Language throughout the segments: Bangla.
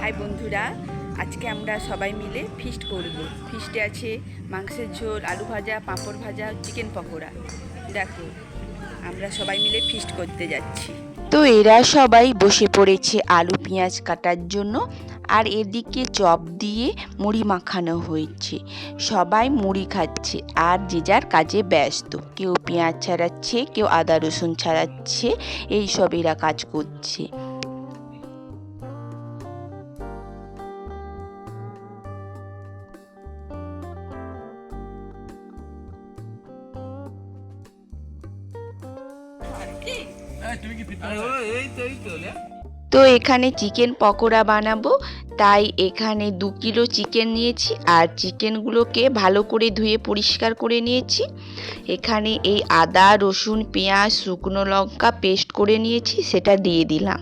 হাই বন্ধুরা, আজকে আমরা সবাই মিলে ফিস্ট করব। ফিস্টে আছে মাংসের ঝোল, আলু ভাজা, পাঁপড় ভাজা চিকেন পকোড়া। দেখো, আমরা সবাই মিলে ফিস্ট করতে যাচ্ছি। তো এরা সবাই বসে পড়েছে আলু পেঁয়াজ কাটার জন্য, আর এদিকে চপ দিয়ে মুড়ি মাখানো হয়েছে। সবাই মুড়ি খাচ্ছে, আর যে যার কাজে ব্যস্ত। কেউ পেঁয়াজ ছাড়াচ্ছে, কেউ আদা রসুন ছাড়াচ্ছে এই সব এরা কাজ করছে। তো এখানে চিকেন পকোড়া বানাবো। তাই এখানে দু কিলো চিকেন নিয়েছি আর চিকেনগুলোকে ভালো করে ধুয়ে পরিষ্কার করে নিয়েছি। এখানে এই আদা, রসুন, পেঁয়াজ, শুকনো লঙ্কা পেস্ট করে নিয়েছি, সেটা দিয়ে দিলাম।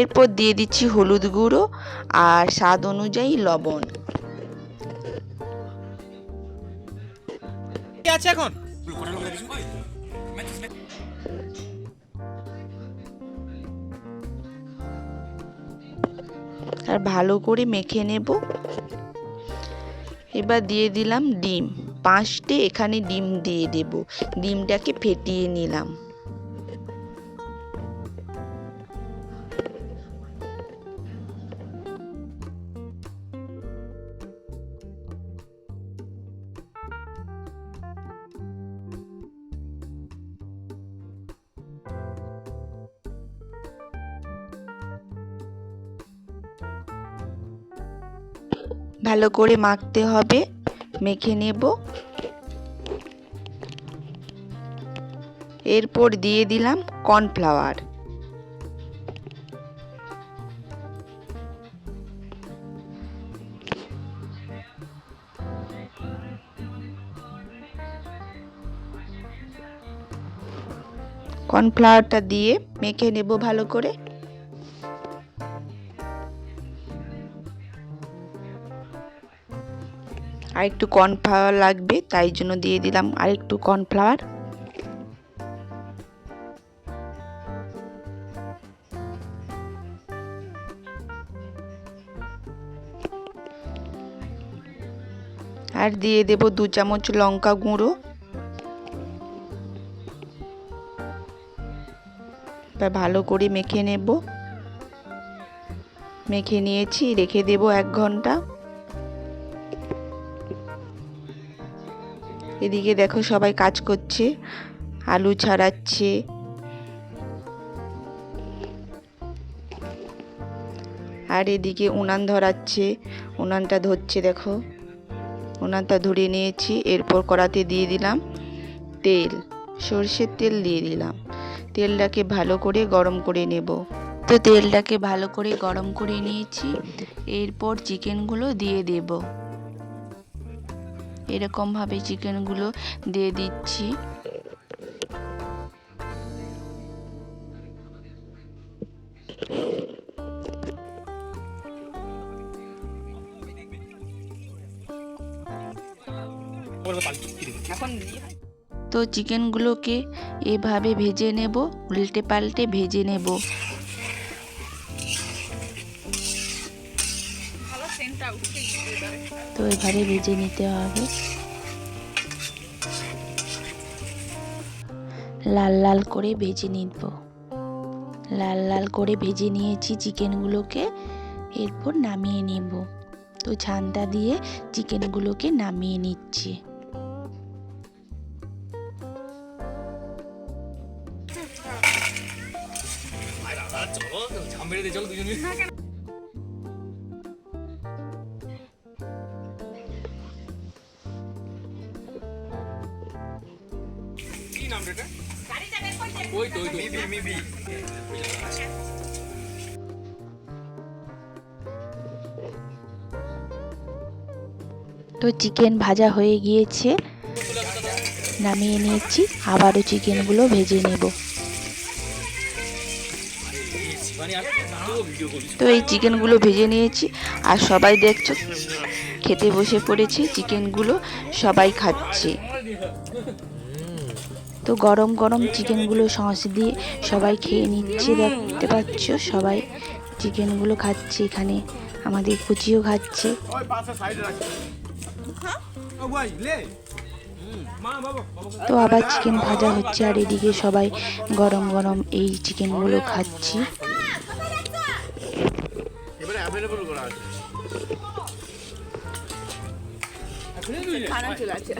এরপর দিয়ে দিচ্ছি হলুদ গুঁড়ো আর স্বাদ অনুযায়ী লবণ। আছে এখন? আর ভালো করে মেখে নেব। এবার দিয়ে দিলাম ডিম। পাঁচটে এখানে ডিম দিয়ে দেব। ডিমটাকে ফেটিয়ে নিলাম। ভালো করে মাখতে হবে, মেখে নেব। এরপর দিয়ে দিলাম কর্নফ্লাওয়ার। কর্নফ্লাওয়ারটা দিয়ে মেখে নেব ভালো করে। আর একটু কর্নফ্লাওয়ার লাগবে, তাই জন্য দিয়ে দিলাম আর একটু কর্নফ্লাওয়ার আর দিয়ে দেব দু চামচ লঙ্কা গুঁড়ো। ভালো করে মেখে নেব। মেখে নিয়েছি, রেখে দেব এক ঘণ্টা। এদিকে দেখো সবাই কাজ করছে, আলু ছাড়াচ্ছে। আর এদিকে উনান ধরাচ্ছে, উনানটা ধরছে দেখো। উনানটা ধরে নিয়েছি, এরপর কড়াতে দিয়ে দিলাম তেল, সর্ষের তেল দিয়ে দিলাম। তেলটাকে ভালো করে গরম করে নেব। তো তেলটাকে ভালো করে গরম করে নিয়েছি, এরপর চিকেনগুলো দিয়ে দেবো। এরকমভাবে চিকেনগুলো দিয়ে দিচ্ছি। এখন তো চিকেনগুলোকে এভাবে ভেজে নেব উল্টে পাল্টে ভেজে নেব। এভাবে ভেজে নিতে হবে। লাল লাল করে ভেজে নিব। লাল লাল করে ভেজে নিয়েছি চিকেনগুলোকে। এরপর নামিয়ে নেব। তো ছানটা দিয়ে চিকেনগুলোকে নামিয়ে নিচ্ছি। চলো। কি নাম রে এটা? ওই তো ওই তো। মিবি মিবি তো চিকেন ভাজা হয়ে গিয়েছে। নামিয়ে নিয়েছি। আবারও চিকেনগুলো ভেজে নেব। তো এই চিকেনগুলো ভেজে নিয়েছি। আর সবাই দেখছ খেতে বসে পড়েছে। চিকেনগুলো সবাই খাচ্ছে। তো গরম গরম চিকেনগুলো সস দিয়ে সবাই খেয়ে নিচ্ছে দেখতে পাচ্ছ? সবাই চিকেনগুলো খাচ্ছে এখানে। আমাদের কুচিও খাচ্ছে। তো আবার চিকেন ভাজা হচ্ছে আর এদিকে সবাই গরম গরম এই চিকেনগুলো খাচ্ছি। খানা চলে আছে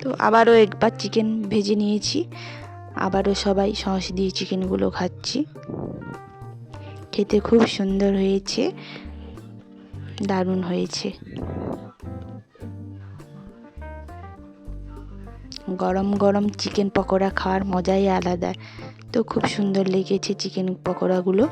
তো আবারও একবার চিকেন ভেজে নিয়েছি। আবারও সবাই সস দিয়ে চিকেনগুলো খাচ্ছি। খেতে খুব সুন্দর হয়েছে। দারুণ হয়েছে। গরম গরম চিকেন পকোড়া খাওয়ার মজাই আলাদা। তো খুব সুন্দর লেগেছে চিকেন পকোড়াগুলো।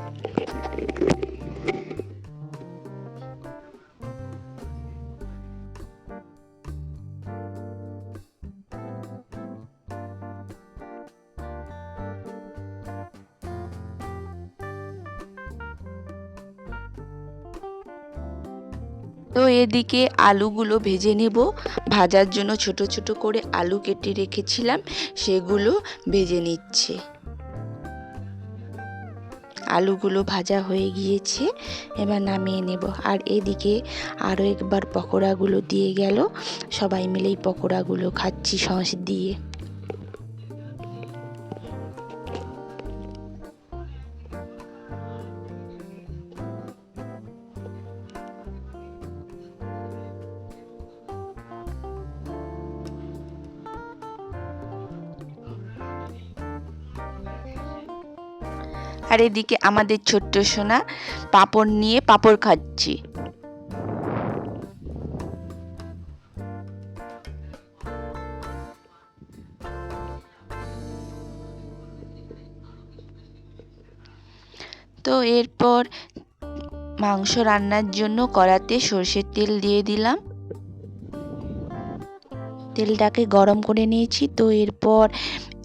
তো এদিকে আলুগুলো ভেজে নেব। ভাজার জন্য ছোট ছোট করে আলু কেটে রেখেছিলাম, সেগুলো ভেজে নিচ্ছে। আলুগুলো ভাজা হয়ে গিয়েছে, এবার নামিয়ে নেব। আর এদিকে আরও একবার পকোড়াগুলো দিয়ে গেল। সবাই মিলেই পকোড়াগুলো খাচ্ছি সস দিয়ে। আর এদিকে আমাদের ছোট্ট সোনা পাপড় নিয়ে পাপড় খাচ্ছি। তো এরপর মাংস রান্নার জন্য কড়াতে সর্ষের তেল দিয়ে দিলাম। তেলটাকে গরম করে নিয়েছি। তো এরপর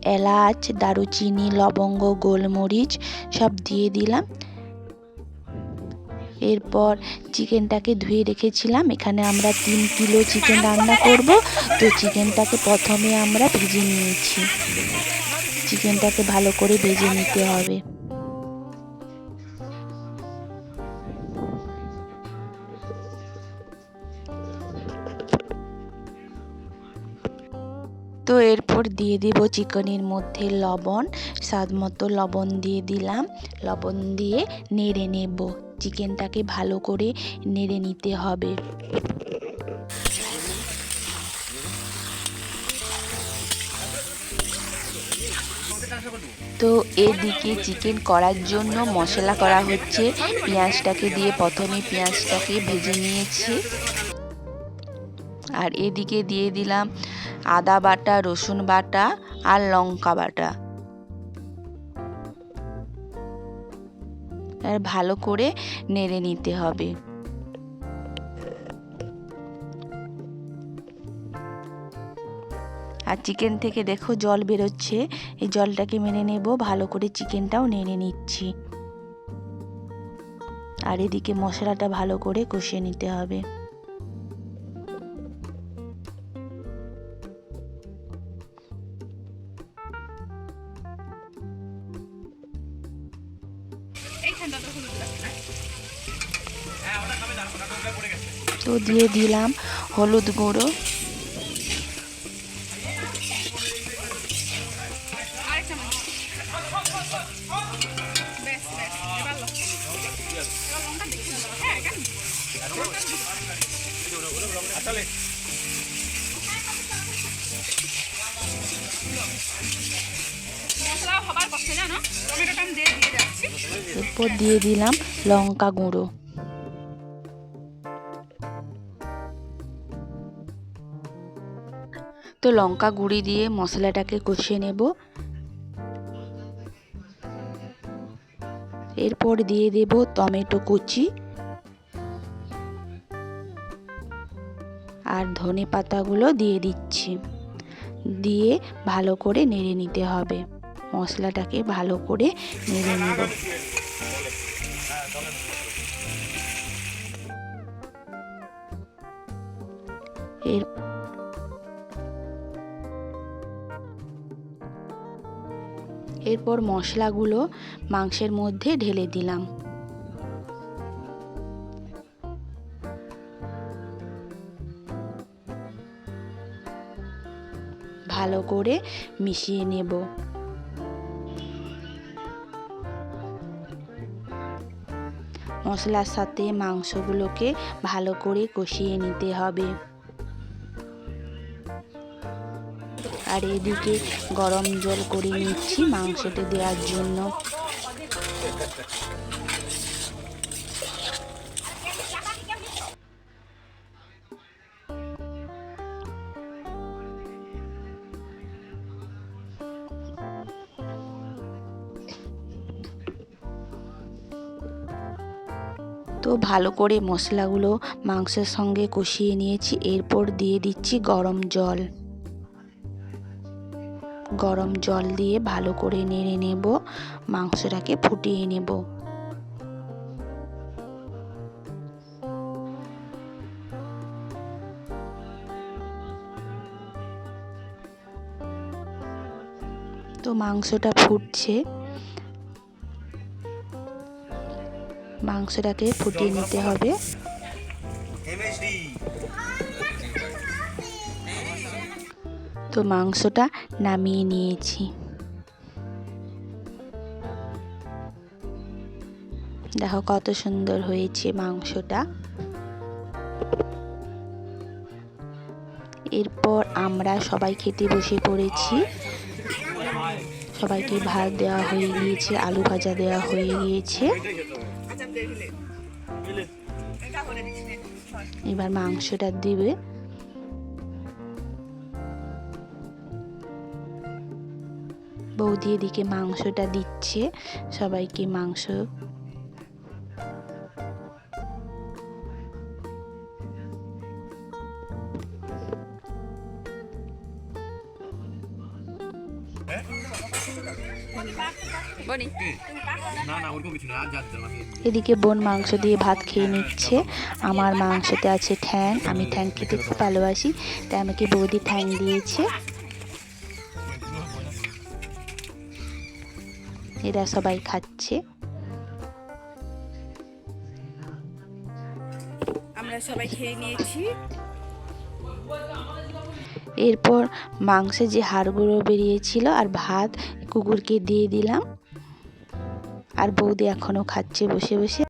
এলাচ, দারুচিনি, লবঙ্গ, গোলমরিচ সব দিয়ে দিলাম। এরপর চিকেনটাকে ধুয়ে রেখেছিলাম। এখানে আমরা তিন কিলো চিকেন রান্না করব। তো চিকেনটাকে প্রথমে আমরা ভেজে নিয়েছি। চিকেনটাকে ভালো করে ভেজে নিতে হবে। তো এরপর দিয়ে দিব চিকেনের মধ্যে লবণ, স্বাদ মতো লবণ দিয়ে দিলাম। লবণ দিয়ে নেড়ে নেব। চিকেনটাকে ভালো করে নেড়ে নিতে হবে। তো এদিকে চিকেন করার জন্য মশলা করা হচ্ছে। পেঁয়াজটাকে দিয়ে প্রথমে পেঁয়াজটাকে ভেজে নিয়েছি। আর এদিকে দিয়ে দিলাম আদা বাটা, রসুন বাটা আর লঙ্কা বাটা। আর ভালো করে নেড়ে নিতে হবে। আর চিকেন থেকে দেখো জল বেরোচ্ছে। এই জলটাকে মেনে নেব, ভালো করে চিকেনটাও নেড়ে নিচ্ছি। আর এদিকে মশলাটা ভালো করে কষিয়ে নিতে হবে। তো দিয়ে দিলাম হলুদ গুঁড়ো। এরপর দিয়ে দিলাম লঙ্কা গুঁড়ো। তো লঙ্কা গুঁড়ি দিয়ে মশলাটাকে কষিয়ে নেব। এরপর দিয়ে দেব টমেটো কুচি। আর ধনে পাতাগুলো দিয়ে দিচ্ছি। দিয়ে ভালো করে নেড়ে নিতে হবে। মশলাটাকে ভালো করে নেড়ে নেব। এরপর মশলাগুলো মাংসের মধ্যে ঢেলে দিলাম। ভালো করে মিশিয়ে নেব। মশলার সাথে মাংসগুলোকে ভালো করে কষিয়ে নিতে হবে। আর এদিকে গরম জল করে নিচ্ছি মাংসটা দেওয়ার জন্য। তো ভালো করে মশলাগুলো মাংসের সঙ্গে কষিয়ে নিয়েছি। এরপর দিয়ে দিচ্ছি গরম জল। গরম জল দিয়ে ভালো করে নেড়ে নেব, মাংসটাকে ফুটিয়ে নেব। তো মাংসটা ফুটছে। মাংসটাকে ফুটিয়ে নিতে হবে। তো মাংসটা নামিয়ে নিয়েছি। দেখো কত সুন্দর হয়েছে মাংসটা। এরপর আমরা সবাই খেতে বসে পড়েছি। সবাইকে ভাত দেওয়া হয়ে গিয়েছে, আলু ভাজা দেওয়া হয়ে গিয়েছে। এবার মাংসটা দিবে। বৌদি এদিকে মাংসটা দিচ্ছে। সবাইকে মাংস এদিকে বোন মাংস দিয়ে ভাত খেয়ে নিচ্ছে। আমার মাংসতে আছে ঠ্যাং আমি ঠ্যাং খেতে খুব ভালোবাসি তাই আমাকে বৌদি ঠ্যাং দিয়েছে। এরা সবাই খাচ্ছে। আমরা সবাই খেয়ে নিয়েছি। এরপর মাংসে যে হাড়গুলো বেরিয়েছিল আর ভাত কুকুরকে দিয়ে দিলাম। আর বৌদি এখনও খাচ্ছে বসে বসে।